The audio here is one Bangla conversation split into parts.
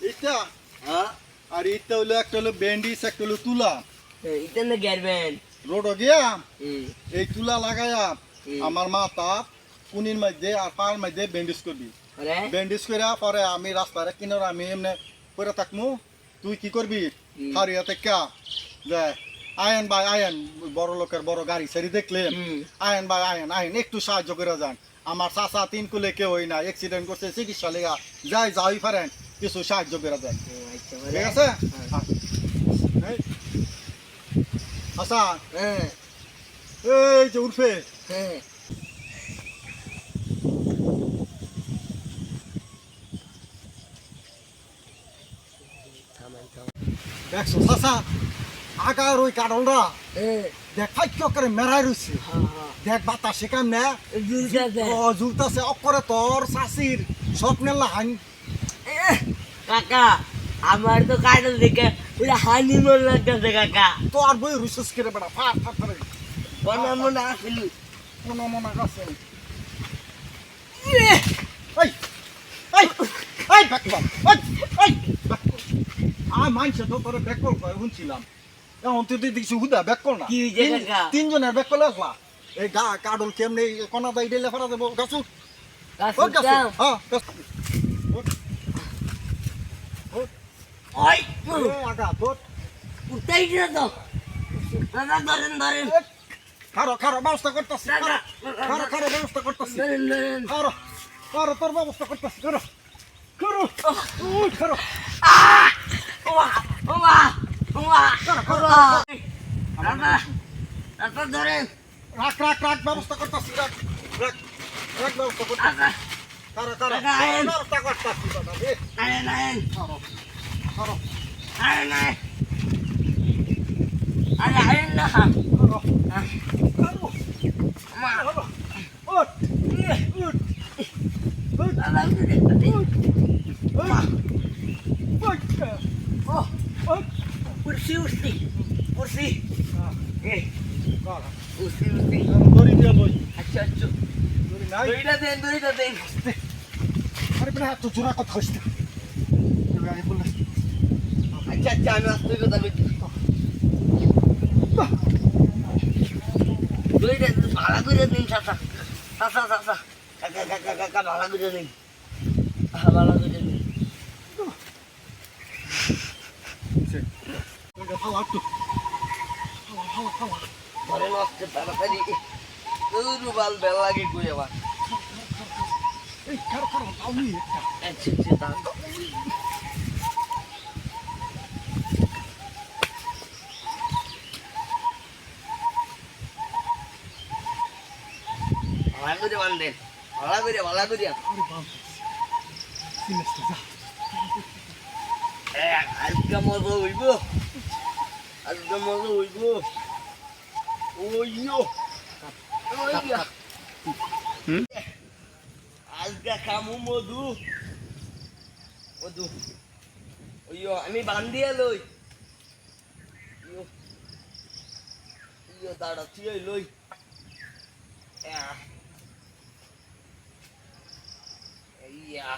এটা হ্যাঁ? আর এটা হলো একটা হলো ব্যান্ডিস একটা হলো তুলা। এটা না গেরবেন। রোড গিয়া? এই তুলা লাগাইয়া হুম। আমার মাথা কুনির মধ্যে আর পায়ের মধ্যে ব্যান্ডেজ করবি। ব্যান্ডেজ করে পরে আমি রাস্তার কিনারে আমি এমনি করে থাকমু। তুই কি করবি। হারিয়া থেকে যে আয়ন ভাই আয়ন বড় লোকের বড় গাড়ি সারি দেখলে হুম। আয়ন ভাই আয়ন আয়ন একটু সাহায্য করে যান আমার চাচা তিন কুলে কেউ হই না অ্যাক্সিডেন্ট করছে চিকিৎসা লেগা যাই যাই পারেন কিছু সাহায্য করে দেন আচ্ছা ঠিক আছে হ্যাঁ। এই। হাসান হ্যাঁ এই যে উর্ফে হ্যাঁ থামান থামান দেখছো চাচা আগার ওই কারণরা দেখ ফাইক করে মেরাই রইছে। হ্যাঁ হ্যাঁ। দেখ বাতাস সেখান না দুর্গাতে ও জুলতাছে অকরে তোর শাশির স্বপ্নের লাহান কাকা আমার তো কাজল দেখে পুরো হানিমুন লাগতেছে কাকা। তো আর বই রুসুস করে বেড়া ফাট ফাট করে মনে আসলি মনে কাছে এই এই এই ব্যাকবল এই এই আ তো তোরে ব্যাকবল শুনছিলাম। এখন তুই দেখছি হুদা ব্যাকবল না। কি হইছে তিন- কাকা? তিনজনের ব্যাকবল আসলা। এই গা কাডল কেমনে কোনা দাই দিলে ফেরা দেবো গাছু ও না খারো খারো ব্যবস্থা করতেছি। খারো খারো ব্যবস্থা করতেছি। খারো খারো তোর ব্যবস্থা করতেছি। খারো ওই খারো ওমা ওমা ওমা ওমা। ধরেন রাখ রাখ রাখ ব্যবস্থা করতেছি রাখ রাখ রাখ ব্যবস্থা করতেছি। কাকা, আইন। ব্যবস্থা করতেছি দাদা রে নাইন নাইন খারো খারো নাইন নাইন আরে আইন না। খারো খারো ওমা খারো ওট ওট ওট দাদা ওট ও ওট উঠছি উঠছি এই খারো উঠছি উঠছি দড়ি দিয়ে লই আচ্ছা আচ্ছা দড়ি নাই দড়িটা দেন দড়িটা দেন আরে বেটা এত জোড়া কথা হইছে গাড়ি বলে আচ্ছা আচ্ছা আমি আসতে কথা বলছি। দড়িটা ভালো করে দিন চাচা। চাচা চাচা। কাকা কাকা কাকা ভালো করে দিন। হ্যাঁ ভালো করে দিন। হালা ঘরে নষ্ট তাড়াতাড়ি। রুবাল বেল লাগে কই আবার। ভালো করে বান্ধেন ভালো করে ভালো করে। আরে বাপ সিনেস্টা যা। এ, আজকে মজা হইব। আজকে মজা হইব ওইয়ো আজকে খামু মধু। মধু। আমি বান্ধিয়ে লই দাঁড়া তুই লই ইয়া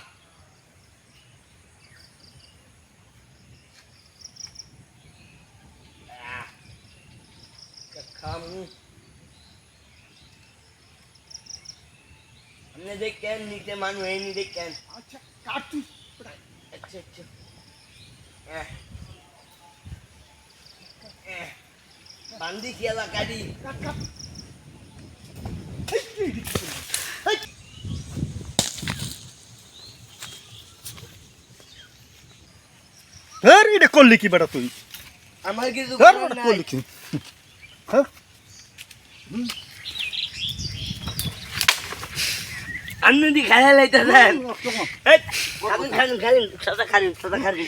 हमने देख क्या नीचे मान वही नहीं देख क्या আচ্ছা কাটু अच्छा अच्छा Eh. Eh. बांधी किया ला गाड़ी কাট কাট হ্যাঁ এটা করলি কি বেটা তুই আমার কিছু হ্যাঁ করার বেটা নাই। করলি কি হ্যাঁ আপনি দি খেলা লাইতে দেন? খাবেন খাবেন খাবেন সাদা খাবেন সাদা খাবেন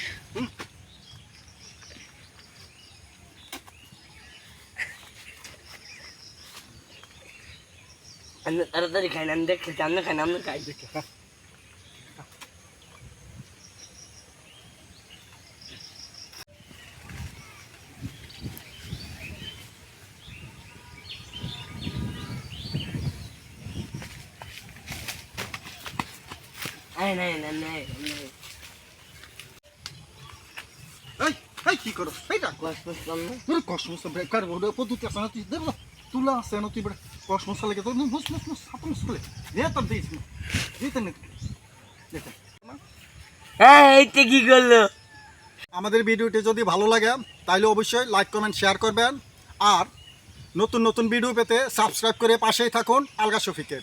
তাড়াতাড়ি খাইন আমি দেখতে আপনি খাইন আপনি খাই। দেখে এই নাই নাই নাই নাই এই এই কি করো কসমস পদ্ধতি আছে না তুই? দেব তুলা আছে না তুই বড় কসমস লাগে তো। মুস মুস মুস হাত মুস করে দে তার দিস দিতে নে। এইটা কি করল? আমাদের ভিডিওটি যদি ভালো লাগে তাহলে অবশ্যই লাইক কমেন্ট শেয়ার করবেন। আর নতুন নতুন ভিডিও পেতে সাবস্ক্রাইব করে পাশেই থাকুন আলগা শফিকের।